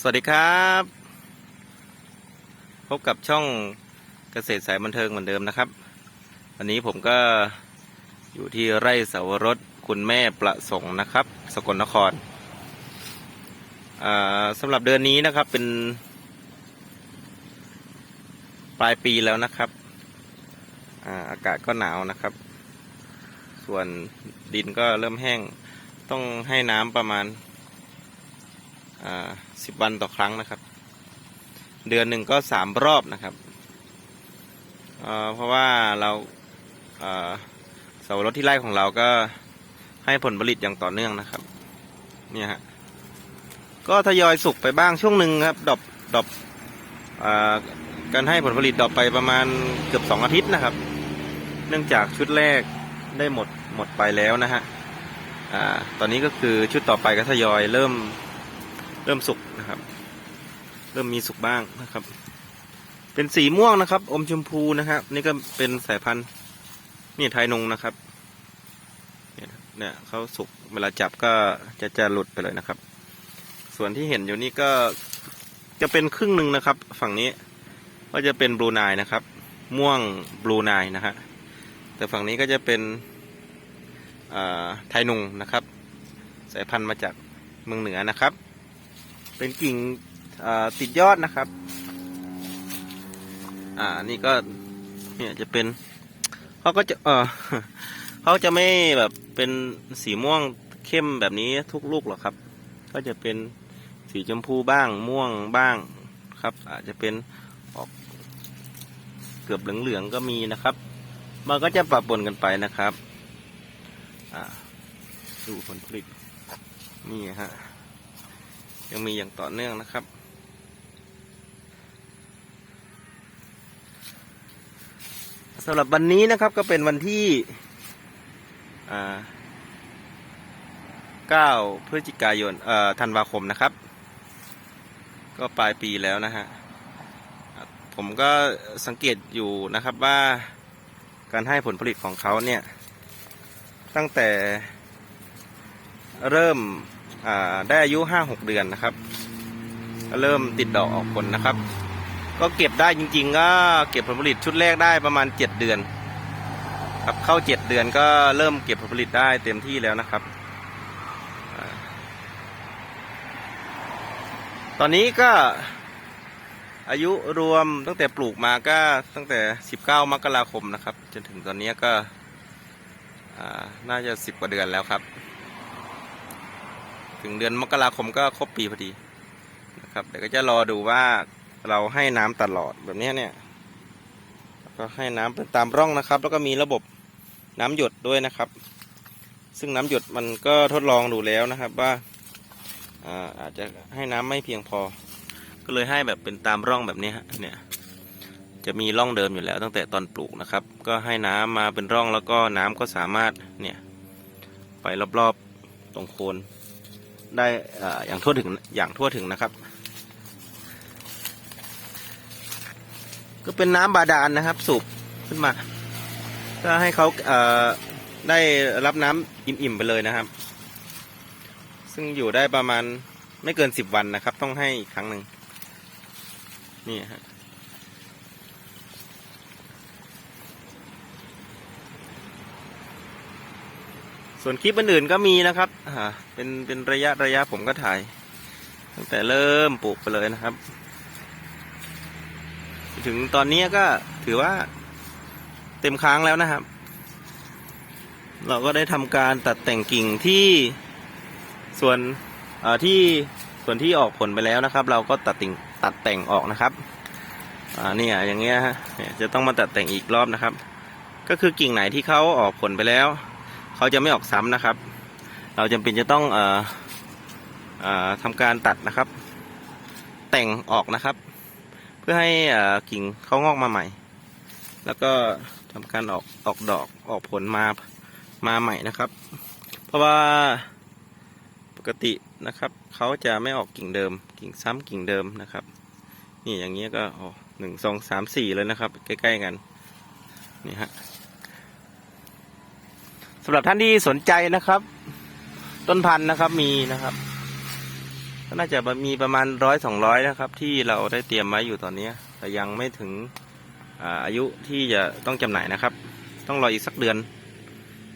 สวัสดีครับ พบกับช่องเกษตรสายบันเทิงเหมือนเดิมนะครับ วันนี้ผมก็อยู่ที่ไร่เสาวรสคุณแม่ประสงค์นะครับ สกลนครสำหรับเดือนนี้นะครับเป็น ปลายปีแล้วนะครับอาอากาศก็หนาวนะครับ ส่วนดินก็เริ่มแห้งต้องให้น้ำประมาณ สิบวันต่อครั้งนะครับ เดือนหนึ่งก็สามรอบนะครับเอ่อเพราะว่าเราเอ่อเสารสที่ไร่ของเราก็ให้ผลผลิตอย่างต่อเนื่องนะครับ เนี่ยฮะก็ทยอยสุกไปบ้างช่วงหนึ่งครับดอปดอปเอ่อการให้ผลผลิตดอปไปประมาณเกือบสองอาทิตย์นะครับ เนื่องจากชุดแรกได้หมดหมดไปแล้วนะฮะอ่าตอนนี้ก็คือชุดต่อไปก็ทยอยเริ่ม เริ่มสุกนะครับ เริ่มมีสุกบ้างนะครับ เป็นสีม่วงนะครับ อมชมพูนะครับ นี่ก็เป็นสายพันธุ์นี่ไทยนงนะครับเนี่ยเขาสุกเวลาจับก็จะจะหลุดไปเลยนะครับ ส่วนที่เห็นอยู่นี่ก็จะเป็นครึ่งหนึ่งนะครับ ฝั่งนี้ก็จะเป็นบลูไนนะครับ ม่วงบลูไนนะฮะแต่ฝั่งนี้ก็จะเป็นไทยนุงนะครับ สายพันธุ์มาจากเมืองเหนือนะครับ เป็นกิ่งติดยอดนะครับ อ่านี่ก็เนี่ยจะเป็นเขาก็จะเออเขาจะไม่แบบเป็นสีม่วงเข้มแบบนี้ทุกลูกหรอกครับ ก็จะเป็นสีชมพูบ้างม่วงบ้างครับ อาจจะเป็นออกเกือบเหลืองๆก็มีนะครับ มันก็จะปรับปนกันไปนะครับ อ่าดูผลผลิตนี่ฮะ ยังมีอย่างต่อเนื่องนะครับ สำหรับวันนี้นะครับก็เป็นวันที่9พฤศจิกายนธันวาคมนะครับ ก็ปลายปีแล้วนะฮะ ผมก็สังเกตอยู่นะครับว่าการให้ผลผลิตของเขาเนี่ย ตั้งแต่เริ่ม ได้อายุห้าหกเดือนนะครับก็เริ่มติดดอกออกผลนะครับ ก็เก็บได้จริง ๆ ก็เก็บผลผลิตชุดแรกได้ประมาณเจ็ดเดือน ครับเข้าเจ็ดเดือนก็เริ่มเก็บผลผลิตได้เต็มที่แล้วนะครับ ตอนนี้ก็อายุรวมตั้งแต่ปลูกมาก็ตั้งแต่สิบเก้ามกราคมนะครับ จนถึงตอนนี้ก็น่าจะสิบกว่าเดือนแล้วครับ ถึงเดือนมกราคมก็ครบปีพอดีนะครับเดี๋ยวก็จะรอดูว่าเราให้น้ำตลอดแบบนี้เนี่ยก็ให้น้ำเป็นตามร่องนะครับ แล้วก็มีระบบน้ำหยดด้วยนะครับ ซึ่งน้ำหยดมันก็ทดลองดูแล้วนะครับว่าอ่าอาจจะให้น้ำไม่เพียงพอ ก็เลยให้แบบเป็นตามร่องแบบนี้ฮะเนี่ยจะมีร่องเดิมอยู่แล้วตั้งแต่ตอนปลูกนะครับ ก็ให้น้ำมาเป็นร่องแล้วก็น้ำก็สามารถเนี่ยไปรอบๆตรงโคน ได้ออย่างทั่วถึงอย่างทั่วถึงนะครับ ก็เป็นน้ำบาดาลนะครับ สูบขึ้นมา ก็ให้เขาเได้รับน้ำอิ่มๆไปเลยนะครับ ซึ่งอยู่ได้ประมาณไม่เกินสิบวันนะครับ ต้องให้อีกครั้งหนึ่งนี่ฮะ ส่วนคลิปอื่นๆก็มีนะครับอ่าเป็นเป็นระยะระยะผมก็ถ่าย ตั้งแต่เริ่มปลูกไปเลยนะครับ ถึงตอนนี้ก็ถือว่าเต็มค้างแล้วนะครับ เราก็ได้ทำการตัดแต่งกิ่งที่ส่วนเอ่อที่ส่วนที่ออกผลไปแล้วนะครับ เราก็ตัดติ่งตัดแต่งออกนะครับอ่านี่อย่างเงี้ยฮะจะต้องมาตัดแต่งอีกรอบนะครับ ก็คือกิ่งไหนที่เขาออกผลไปแล้ว เขาจะไม่ออกซ้ำนะครับ เราจำเป็นจะต้องเอ่อเอ่อทำการตัดนะครับ แต่งออกนะครับ เพื่อให้กิ่งเขางอกมาใหม่ แล้วก็ทำการออกออกดอกออกผลมามาใหม่นะครับ เพราะว่าปกตินะครับเขาจะไม่ออกกิ่งเดิม กิ่งซ้ำกิ่งเดิมนะครับ นี่อย่างเงี้ก็อ๋อหนึ่งสองสามสี่เลยนะครับ ใกล้ๆกันนี่ฮะำหรับท่านที่สนใจนะครับ ต้นพันธุ์นะครับมีนะครับก็น่าจะมีประมาณร้อยสองร้อยนะครับ ที่เราได้เตรียมไว้อยู่ตอนนี้แต่ยังไม่ถึงอายุที่จะต้องจำหน่ายนะครับ ต้องรออีกสักเดือน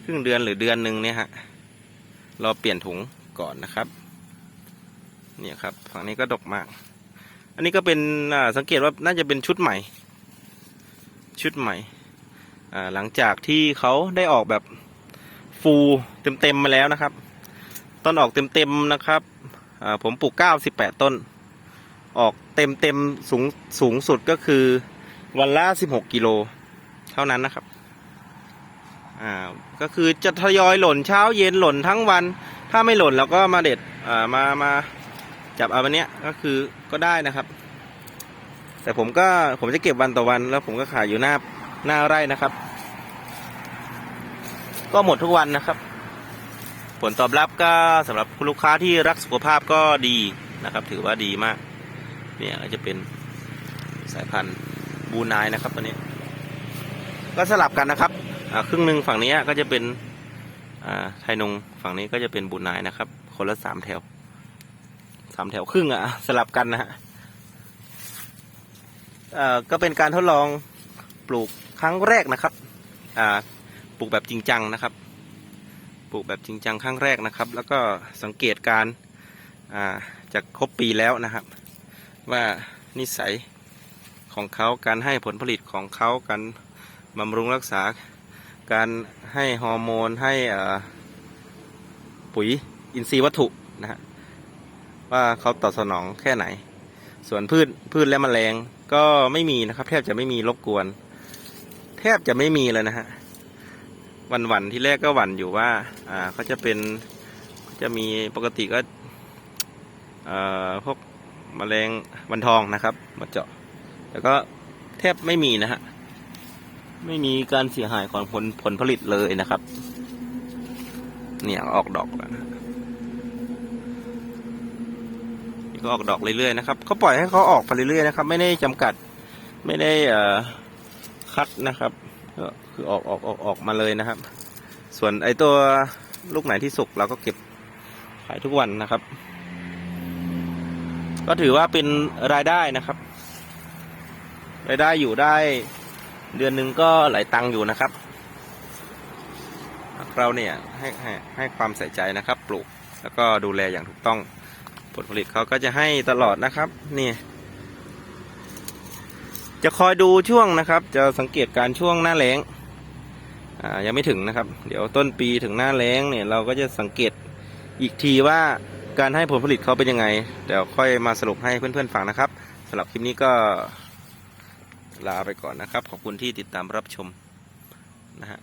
ครึ่งเดือนหรือเดือนหนึ่งเนี่ยฮะรอเปลี่ยนถุงก่อนนะครับ เนี่ยครับฝั่งนี้ก็ดกมาก อันนี้ก็เป็นสังเกตว่าน่าจะเป็นชุดใหม่ ชุดใหม่หลังจากที่เขาได้ออกแบบ ฟูเต็มๆมาแล้วนะครับ ต้นออกเต็มๆนะครับผมปลูก 98 ต้น ออกเต็มๆสูงสูงสุดก็คือวันละ 16 กิโล เท่านั้นนะครับอ่าก็คือจะทยอยหล่นเช้าเย็นหล่นทั้งวัน ถ้าไม่หล่นเราก็มาเด็ดอ่ามามาจับเอาวันเนี้ยก็คือก็ได้นะครับ แต่ผมก็ผมจะเก็บวันต่อวันแล้วผมก็ขายอยู่หน้าหน้าไร่นะครับ ก็หมดทุกวันนะครับ ผลตอบรับก็สำหรับคุณลูกค้าที่รักสุขภาพก็ดีนะครับ ถือว่าดีมาก เนี่ยก็จะเป็นสายพันธุ์บูนายนะครับตัวนี้ ก็สลับกันนะครับครึ่งหนึ่งฝั่งนี้ก็จะเป็นไทยนงฝั่งนี้ก็จะเป็นบูนายนะครับ คนละสามแถวสามแถวครึ่งอะสลับกันนะฮะก็เป็นการทดลองปลูกครั้งแรกนะครับอ่า ลูกแบบจริงจังนะครับ ปลูกแบบจริงจังครั้งแรกนะครับ แล้วก็สังเกตการาจากครบปีแล้วนะครับ ว่านิสัยของเขาการให้ผลผลิตของเขาการบำรุงรักษา การให้ฮอร์โมนให้ปุ๋ยอินทรีย์วัตถุนะฮะว่าเขาตอบสนองแค่ไหน ส่วนพืชพืชและแมลงก็ไม่มีนะครับ แทบจะไม่มีรบกวน แทบจะไม่มีเลยนะฮะ วันวันๆที่แรกก็หวั่นอยู่ว่า อ่าเขาจะเป็นจะมีปกติก็เอ่อพวกแมลงวันทองนะครับมาเจาะแต่ก็แทบไม่มีนะฮะไม่มีการเสียหายของผลผลผลิตเลยนะครับ เนี่ยออกดอกแล้วนะนก็ออกดอกเรื่อยๆนะครับเขาปล่อยให้เขาออกไปเรื่อยๆนะครับ ไม่ได้จำกัดไม่ได้เอ่อคัดนะครับ ก็คือออกออกออกออกมาเลยนะครับ ส่วนไอตัวลูกไหนที่สุกเราก็เก็บขายทุกวันนะครับ ก็ถือว่าเป็นรายได้นะครับ รายได้อยู่ได้เดือนหนึ่งก็หลายตังค์อยู่นะครับ เราเนี่ยให้ให้ให้ความใส่ใจนะครับ ปลูกแล้วก็ดูแลอย่างถูกต้อง ผลผลิตเขาก็จะให้ตลอดนะครับ นี่ จะคอยดูช่วงนะครับ จะสังเกตการช่วงหน้าแรงอ่ายังไม่ถึงนะครับ เดี๋ยวต้นปีถึงหน้าแรงเนี่ยเราก็จะสังเกตอีกทีว่าการให้ผลผลิตเขาเป็นยังไง เดี๋ยวค่อยมาสรุปให้เพื่อนๆฟังนะครับสำหรับคลิปนี้ก็ลาไปก่อนนะครับ ขอบคุณที่ติดตามรับชมนะฮะ